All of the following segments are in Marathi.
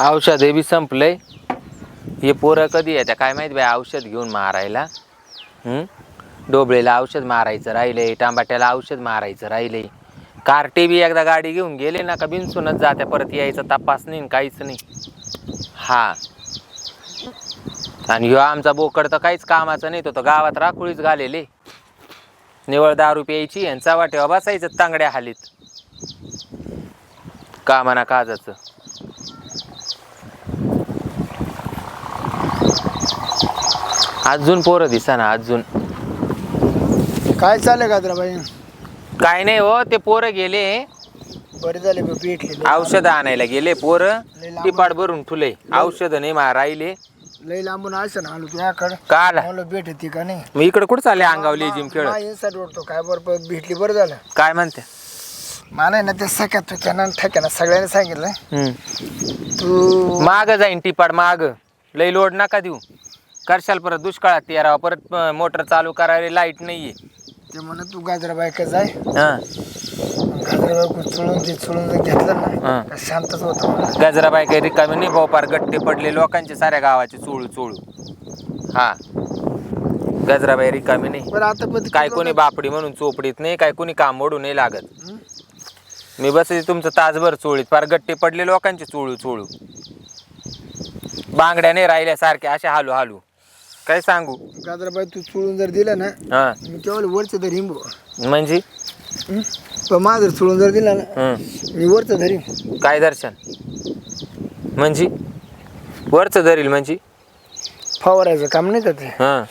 औषध हे बी संपलंय. हे पोरं कधी येत्या? काय माहीत बाई औषध घेऊन मारायला. हं? औषध मारायचं राहिलंय टांबाट्याला औषध मारायचं राहिलंय. कार्टे बी एकदा गाडी घेऊन गेले ना का बिनसूनच जात्या परत यायचं तपास नाही न काहीच नाही. हा. आणि ह्यो आमचा बोकड तर काहीच कामाचा नाही तो तर गावात राखोळीच घालेले. निवळ दारू प्यायची आणि चव्हाट्यावर बसायचं तांगड्या हालीत. कामाना काजाचं. अजून पोरं दिसा अजून. काय चाललंय गाजराबाई काय नाही हो ते पोरं गेले. बरे झाले बा, भेटले औषध आणायला गेले पोरं. टिपाट भरून ठुले. औषध नाही मा राहिले. लई लांबून असं ना आलो तुझ्याकडं काल. मला भेट येते का नाही? मग इकडे कुठं चालले अंगावली जिम खेळ? इन्साईड ओढतो काय बरं भेटली बरं झालं. काय म्हणते? मला आहे ना ते सख्यात तुझ्या ठेक्यानं सगळ्यांनी सांगितलं. तू माग जाईन टिपाड माग. लई लोड नका देऊ. करशाल परत दुष्काळात तेरावा परत मोटर चालू करायला लाइट नाहीये. ते म्हण तू गाजराबाई का जाय. हा. गाजराबाई चुळून ते चुळून जर घेतलं हा. ना का शांतच होतं मला. गजराबाई काही रिकामी नाही भाऊ पार गट्टे पडले लोकांचे साऱ्या गावाचे चोळू चोळू. हा. गजराबाई रिकामी नाही. बरं आता पण काय कोणी बापडी म्हणून चोपडीत नाही काय कोणी काम ओढू नाही लागत. मी बस तुमचं तासभर चोळीत फार गट्टे पडले लोकांचे चोळू चोळू. बांगड्या नाही राहिल्या सारख्या अशा हालू हालू. काय सांगू? गाजराबाई तू चुळून जर दिलं ना हा. मी केवळ वरचं धरी हिंबू म्हणजे? पण माझं जर चुळून जर दिलं ना. मी वरचं धरी काय दर्शन? म्हणजे? वरचं धरील म्हणजे? फवारायचं काम नाही का ते? हां.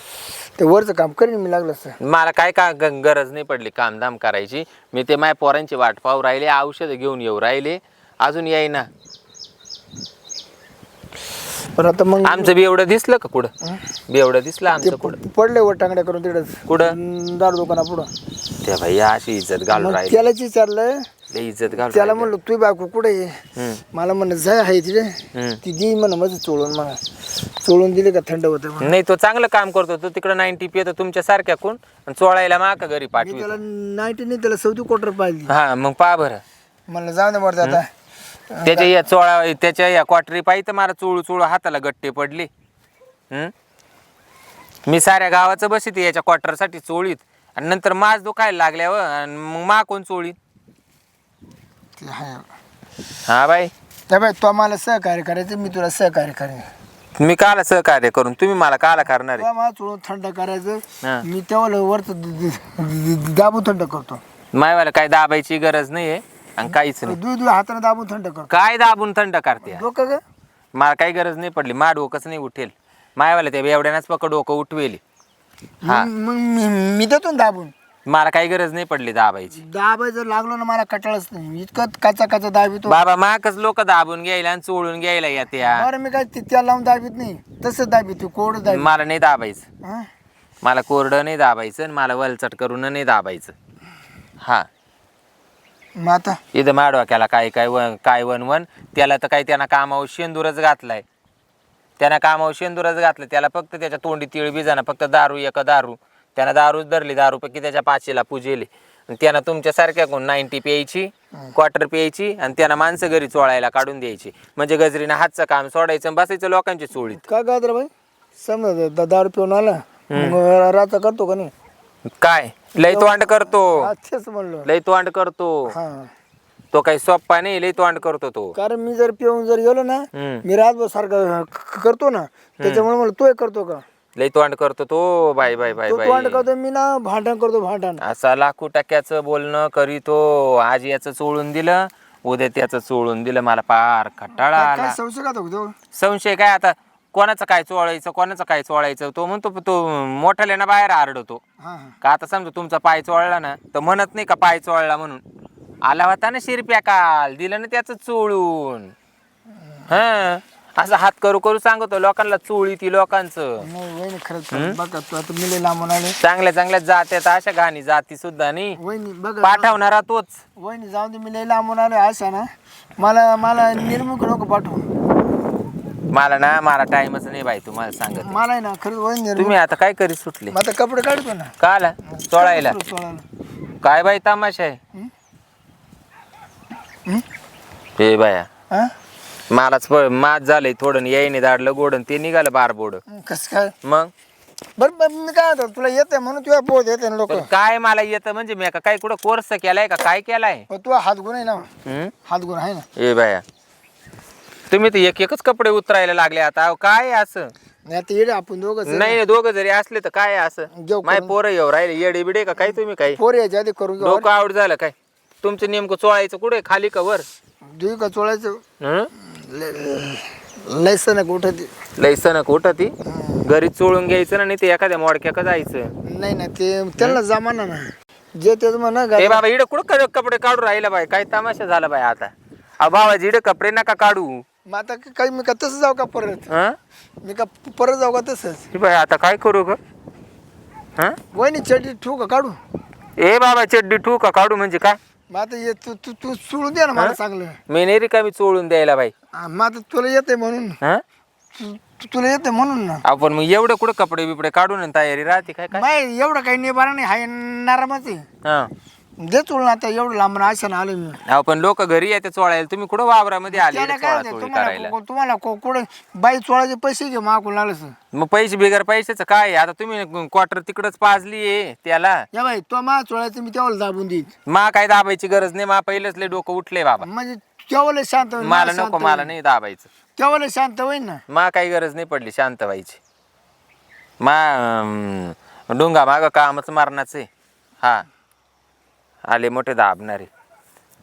ते वरचं काम करीन मी लागलं असतं. मला काय का ग- गरज नाही पडली कामधाम करायची. मी ते माझ्या पोरांची वाट पाहू राहिले औषधं घेऊन येऊ राहिले. अजून येईना. पण आता मग आमचं बी एवढं दिसलं का कुठं? बी एवढं दिसलं आमचं कुठं? प- पडले वर टांगड्या करून तिकडं. कुठं? दारू दुकाना पुढं. त्या भाई अशी इज्जत घालून मग राहिली. त्यालाच विचारलं लई इज्जत घालून त्याला. म्हणलं तू बायको कुठे आहे? हम्म, मला म्हणलं जाय आहे तिथे हम्म. ती दी म्हणा माझं चोळून मला चोळून दिले का थंड होतं म्हणून. नाही तो चांगलं काम करतो. तो तिकडं नाईन्टी पितो तुमच्या सारख्या कोण? आणि चोळायला माका घरी मी पाठवी त्याला नाईन्टी नाही त्याला चौथी क्वार्टर पाहिजे हा मग पहा बरं. म्हणलं जाऊ दे बरं आता त्याच्या या चोळा त्याच्या या क्वाटरी पाहिजे तर मला चोळू चोळू हाताला गट्टे पडले. हम्म? मी साऱ्या गावाचं बसित याच्या क्वार्टरसाठी चोळीत. आणि नंतर मास दुखायला लागल्यावर आणि मग मा कोण चोळीत. ते आहे. हा बाई. त्या बाई तो मला सहकार्य करायचं मी तुला सहकार्य करेन मी काला सहकार्य करून तुम्ही मला काला करणार आहे. तुला मला थंड करायचं. मी तेव्हा वरचं दाबून थंड करतो. मायवाला काय दाबायची गरज नाही आहे आणि काहीच नाही. हाताने दाबून थंड करतो काय दाबून थंड करते? डोकं ग. मला काही गरज नाही पडली. मा डोकंच नाही उठेल. मायवाला ते एवढ्यानंच पकड डोकं उठवेल. हा. मग मी मी देतो ना दाबून. मला काही गरज नाही पडली दाबायची. दाबाय जर लागलो ना मला कटाळच नाही. इतकं काचा काचा दाबितो. बाबा माकच लोक दाबून घ्यायला आणि चोळून घ्यायला येत्या. बरं मी काय ते- त्याला लावून दाबीत नाही. तसंच दाबीत कोड दाबीत. मला नाही दाबायचं? मला कोरडं नाही दाबायचं आणि मला वलचट करून नाही दाबायचं. हा. मग आता? इथं माडवाक्याला काय काय वन काय वन वन? त्याला तर काही त्यांना कामावर शेंदूरच घातलाय. त्यांना कामावर शेंदूरच घातलं त्याला फक्त त्याच्या तोंडी तिळ बिजाना फक्त दारू एका दारू. त्यानं दारूच धरली दारू पैकी त्याच्या पाचशेला पूजेली. आणि त्यानं तुमच्यासारख्या कोण? नाईन्टी प्यायची क्वार्टर प्यायची आणि त्यांना माणसं घरी चोळायला काढून द्यायची. म्हणजे गजरीनं हातचं काम सोडायचं आणि बसायचं लोकांची चोळीत. का गाजर भाई समजा दा- दारू पिऊन आला मग राचा करतो का नाही? काय? लय तोंड करतो. हा, तेच म्हणलो. लय तोंड करतो. हा. तो काही सोप्पा नाही लय तोंड करतो तो. कारण मी जर पिऊन जर गेलो ना हम्म. मी रातभर सारखं क- करतो ना त्याच्यामुळे मला तोय करतो का? लय तोंड करतो तो बाय बाय बाय तो तोंड बाय करतो मी ना भांडण करतो भांडण. असा लाखो टक्क्याचं बोलणं करीतो आज याचं चोळून दिलं उद्या त्याचं चोळून दिलं. मला पार खटाळा काय आला. काय संशय का तो? संशय काय आता? कोणाचं काय चोळायचं कोणाचं काय चोळायचं? तो म्हणतो तो मोठ्याल्यानं बाहेर आरडतो. हा हा. का आता समजा तुमचा पाय चोळला ना तर म्हणत नाही का पाय चोळला म्हणून? आला होता ना शिरप्या काल दिलं ना त्याचं चोळून. हा. असं हात करू करू सांगतो लोकांना चोळी ती लोकांचं. नाही वहिनी खरंच बघा तू आता मिले लांबून आले चांगल्या चांगल्या जात्यात अशा घाणी जाती सुद्धा नाही वहिनी बघा पाठवणारा तोच. वहिनी जाऊन दे मी लई लांबून आलो असा ना. मला मला निर्मुख नको पाठवू. मला ना मला टाइमच नाही बाई तुम्हाला सांगत. मला आहे ना खरंच निर्मुख तुम्ही आता काय करी सुटले? आता कपडे काढतो ना. का आला? चोळायला काय बाई तमाशा आहे? हं? हे? बाया हा? मलाच प- मात झालंय थोडं यायने दाडलं गोडन ते निघालं बार बोड. कसं काय? मग? बरं बरं मी काय होतं तुला येते म्हणून तुला पोत येते लोक. पण काय मला येतं म्हणजे मी का काय कुठं कोर्स केलाय का? काय केलाय? तुला हात गुण आहे ना. हम्म? हात गुण आहे ना. ए बाया तुम्ही तर एक एकच कपडे उतरायला लागले आता. अहो, काय असं? नाही आता येडे आपण दोघं नाही दोघं जरी असले तर काय असं? घेऊ माय. पोरं येऊ राहिले. येडे बिडे का काय तुम्ही काय पोर यायच्या आधी करून घेऊ. डोकं आवड झालं काय? तुमचं नेमकं चोळायचं कुठे? खाली का वर? दुई का चोळायचं? हं? लयसन कुठं ते लयसन कुठं ती घरी चोळून घ्यायचं ना नाही ते एखाद्या मोडक्या का जायचं. नाही ना ते त्यांना जमाना ना जे तेच म्हणा ते बाबा इडं कुठं कपडे काढून राहिला बाय काय तमाशा झाला बाय आता? अहो भावाजी कपडे नका काढू. मग आता काही मी का तसं जाऊ का परत? हं? मी का परत जाऊ का तसंच? हे बाय आता काय करू ग? हं? वहिनी चटी ठेवू का काढू? ए बाबा चड्डी ठू का काढू म्हणजे काय? मग आता ये तू तू तू सोडून दे ना मला चांगलं. मी नाही रिकामी चोळून द्यायला बाई? हा, मग आता तुला येते म्हणून. हं? तू- तू- तुला येते म्हणून ना. आपण मग एवढं कुठं कपडे बिपडे काढून आणि तयारी राहते काय काय माय एवढं काही निबारा नाही हाय नारामच. आहे हं. दे चोळून आता एवढं लांब आशानं आलो मी. अहो पण लोक घरी येते चोळायला. तुम्ही कुठं वावरामध्ये आले त्याला इकडे काय चोळा होतं, चोळी तुम्हाला करायला? को- तुम्हाला को- कुठं बाई चोळाचे पैसे घे मागून लागलं मग पैसे बिगर पैशाचं काय आहे? आता तुम्ही क्वार्टर तिकडच पाजली आहे त्याला. या बाई तो मा चोळायचं मी तेवढं दाबून देईन. मा काय दाबायची गरज नाही? मा पहिलंच लय डोकं उठले बाबा. म्हणजे तेवढं शांत होईन, मला शांत नको मला होईन. नाही दाबायचं. तेवढं शांत होईन ना. मा काही गरज नाही पडली शांत व्हायची. मा अं, डोंगा माग कामच मारणाच आहे. हा. आले मोठे दाबणारे.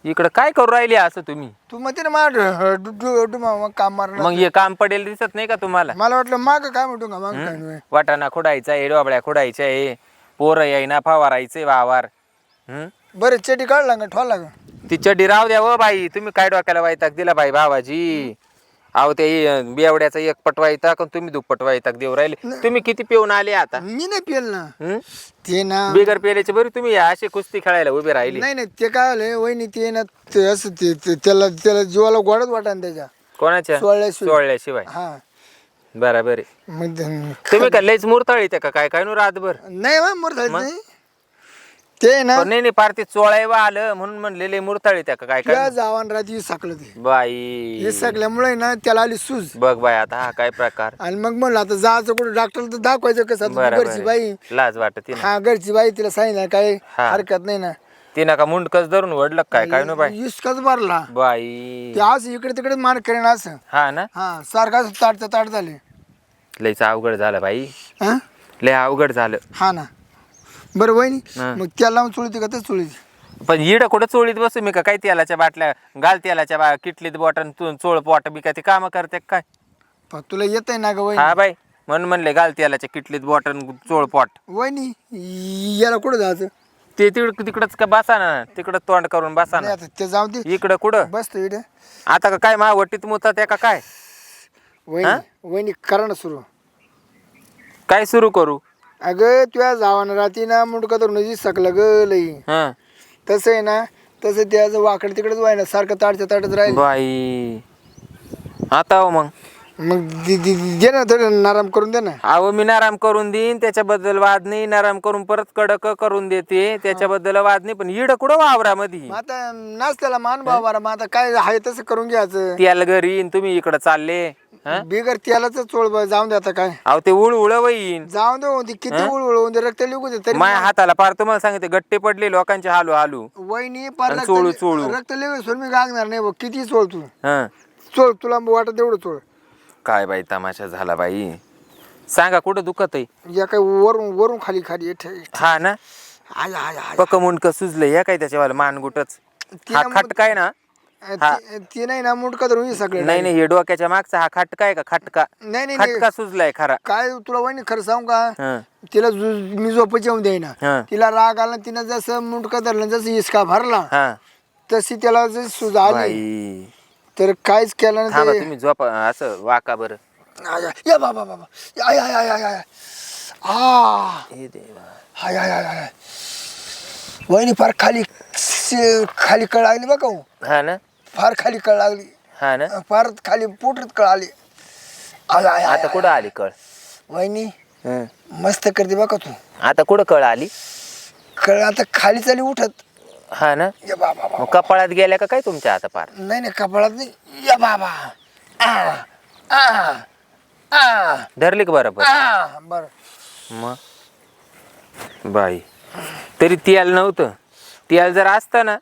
इकडं काय करू राहिले असं तुम्ही? तू म्हणते ना माझ काम मारणार मग हे काम पडेल दिसत नाही का तुम्हाला? मला वाटलं माग काय म्हणतो का माग काय नाही. वाटाणा खुडायचा आहे डोबळ्या खुडायच्या आहे पोरं यायना फवारायचे वावर. हं? बरं चेटी काढला ठोला का? ती चड्डी राहू द्या व बाई तुम्ही काय डोक्याला वायताक दिला बाई भावाजी? अहो ते बेवड्याचा एक पट वायताक आणि तुम्ही दुप्पट वायताक देऊ राहिले. तुम्ही किती पिऊन आले आता? मी नाही पेल ना. हं? ते ना बिगर पेल्याचे बरी तुम्ही अशी कुस्ती खेळायला उभे राहिले. नाही नाही ते काय आलंय वहिनी ते ना ते असं ते ते- त्याला त्याला जीवाला गोडच वाटा त्याच्या. कोणाच्या? सोळल्याशिवाय. सोळल्याशिवाय हा. बराबर आहे. मग ते- तुम्ही का लयच मुरताळी त्या का? काय काय नु रातभर? नाही बा मोर नाही. ते ना पण नाही नाही पार ते चोळायला आलं म्हणून म्हणलेले मुरताळी त्या का काय काय? जावान रात्री साकलं ते. बाई. हे सगल्यामुळे ना त्याला आली सूज. बघ बाई आता हा काय प्रकार? आणि मग म्हणलं आता जायचं कुठं? डॉक्टर तर दाखवायचं कसं? आता घरची बाई. लाज वाटत हा घरची बाई तिला सांगितलं काय हा. हरकत नाही ना. तिनं का मुंडकच धरून वडलं काय? काय नु बाई? इसकाच भरला. बाई. ते आज इकडे तिकडे मान करेन असं. हा ना? हा सारखा ताट ताट झाले. लयच अवघड झालं बाई. हा? लय अवघड झालं. हा ना. बरं वहिनी हा. मग त्याला लावून चोळीते का तर चोळीते? पण इड कुठं चोळीत बसू मी का? काय तेलाच्या बाटल्या गाल तेलाच्या बा किटलीत बॉटन तू चोळ पोट बी का? ते काम करते काय? तुला येत आहे ना ग वहिनी? हा बाई. म्हणून म्हणले गाल तेलाच्या किटलीत बॉटन चोळ पोट. वहिनी याला कुठं जायचं? ते तिकड तिकडच का बसा ना? तिकडं तोंड करून बसा नाही ना आता ते जाऊ दे. इकडं कुठं? बसतो इकडे आता का काय मा वटीत मुतात त्या का काय? वहिनी वहिनी करा ना सुरू. काय सुरू करू? अगं तुझ्या जावानं रात्री ना मुंडका तर नजी सकलं ग लई. हा. तसं आहे ना तसं त्याचं वाकड तिकडेच व्हाय ना सारखं ताटच्या ताटच राहील. बाई. आता हो मग. मग दे- दे दे ना थोडं नरम करून दे ना. अहो मी नराम करून देईन त्याच्याबद्दल वाद नाही. नराम करून परत कडक करून देते त्याच्याबद्दल वाद नाही. पण इड कुठं वावरामध्ये? मग आता नाच त्याला मान बाबा मग आता काय आहे तसं करून घ्यायचं. त्याला घरी तुम्ही इकडं चालले. हा? बिगर त्यालाच चोळ बा- जाऊन दे आता काय. अहो ते उळ उळ येईन जाऊन दे दे किती उळ उळ होऊन दे रक्त लिहू दे तरी माझ्या हाताला पार तुम्हाला सांगते गट्टे पडले लोकांचे हालू हालू. वहिनी पार आणि रक्त चोळू- लि- चोळू. रक्त लिहू सोड मी गागणार नाही बघ किती चोळ तू. हा. चोळ तुला वाटत तेवढं चोळ. काय बाई तमाशा झाला बाई? सांगा कुठं दुखत आहे? या काय वरून वरून खाली खाली ठे- हा ना? आय आय आय. पक मुंडक सुजलं या काय त्याच्यावाला मानगुटच? हा खटका आहे ना? हा. ती ती नाही ना मुंडका धरून सगळं. नाही नाही हे डोक्याच्या मागचा हा खटका आहे का? खटका. नाही नाही नाही. खटका सुजलाय खरा. काय तुला वहिनी खरं सांगू का? हं, तिला जु- मी झोपच येऊन देईना. हं, तिला राग आला तिनं जसं मुंडका धरलं जसं इसका भरला हा. तशी त्याला जशी सुज आली. बाई. तर काहीच केलं ना ते. तुम्ही झोपा असं वाका बरं. आय, या बाबा बाबा. आय आय आय आय आय. आ. हे देवा. हाय हाय हाय हाय वहिनी फार खाली स- खाली कळ लागली बघा हो. हा ना? फार खाली कळ लागली. हा ना? फार खाली पोटत कळ आली. आय आय आय, आता कुठं आली कळ? वहिनी हं. मस्त करते बघा तू. आता कुठं कळ आली? कळ आता खाली चाली उठत. हा ना? या बाबा मग कपाळात गेल्या का काय तुमच्या आता पार? नाही नाही कपाळात नाही. या बाबा. आ, आ, आ, धरली का बरोबर आ. बरं. मग? बाई. तरी तेल नव्हतं. तेल जर असतं ना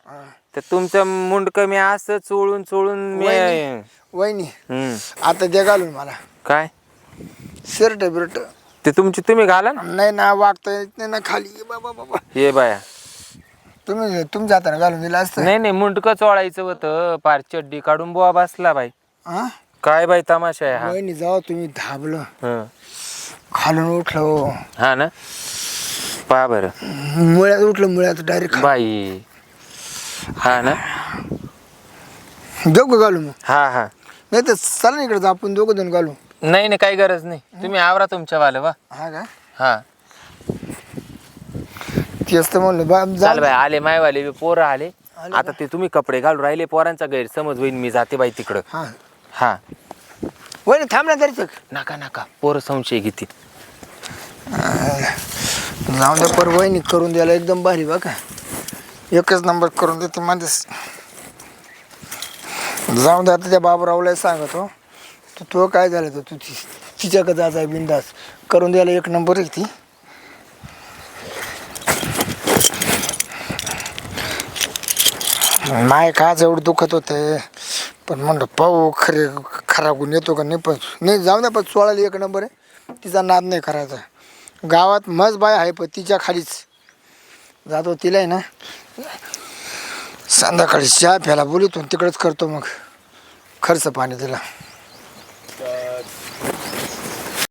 तर तुमचं मुंड कमी असं चोळून चोळून मी वहिनी वहिनी. हम्म. आता ते घालून मला. काय? शर्ट बिर्ट. ते तुमची तुम्ही घाला ना. नाही ना वागता येत नाही ना खाली. बाबा बाबा. ये बाया. तुम्ही तुमच्या हाताने घालून दिलं असतं? नाही नाही मुंडकं चोळायचं होतं. पार चड्डी काढून बुवा बसला बाई. हा काय बाई तमाशा आहे हा? वहिनी जाऊ तुम्ही धाबलं. हं. खालून उठलं हो. हा ना? पहा बरं. मुळ्यात उठलं मुळ्यात डायरेक्ट बाई. हा ना? दोघं घालू मग. हा हा. नाही तर चला ना इकडे आपण दोघं जण घालू. नाही नाही काही गरज नाही. तुम्ही आवरा तुमच्या वालं वा. हा का? हा. तेच तर म्हणलं बा जा चाल बाई आले मायवाले बी पोरं आले. आता ते तुम्ही कपडे घालून राहिले पोरांचा गैरसमज होईल मी जाते बाई तिकडं. हा. हा. वहिनी थांब ना तरी चक नका नका पोरं संशय घेतील. जाऊ द्या पर वहिनी करून द्यायला एकदम भारी बघा एकच नंबर करून देते माझ्याच जाऊ दे आता त्या बाबरावला सांगतो. तू तो काय झालं तर तू ती तिच्याकडे जायचा आहे बिंदास. करून द्यायला एक नंबर आहे ती. माय का जवळ दुखत होत. पण म्हणलं पाहू खरे खरा गुण येतो का नाही पण नाही जाऊ ना पण चोळाली एक नंबर आहे. तिचा नाद नाही करायचा. गावात मज बाय आहे पण तिच्या खालीच. जातो तिला आहे ना. संध्याकाळी चहा प्याला बोलतो तिकडंच करतो मग. खर्च पाणी तिला.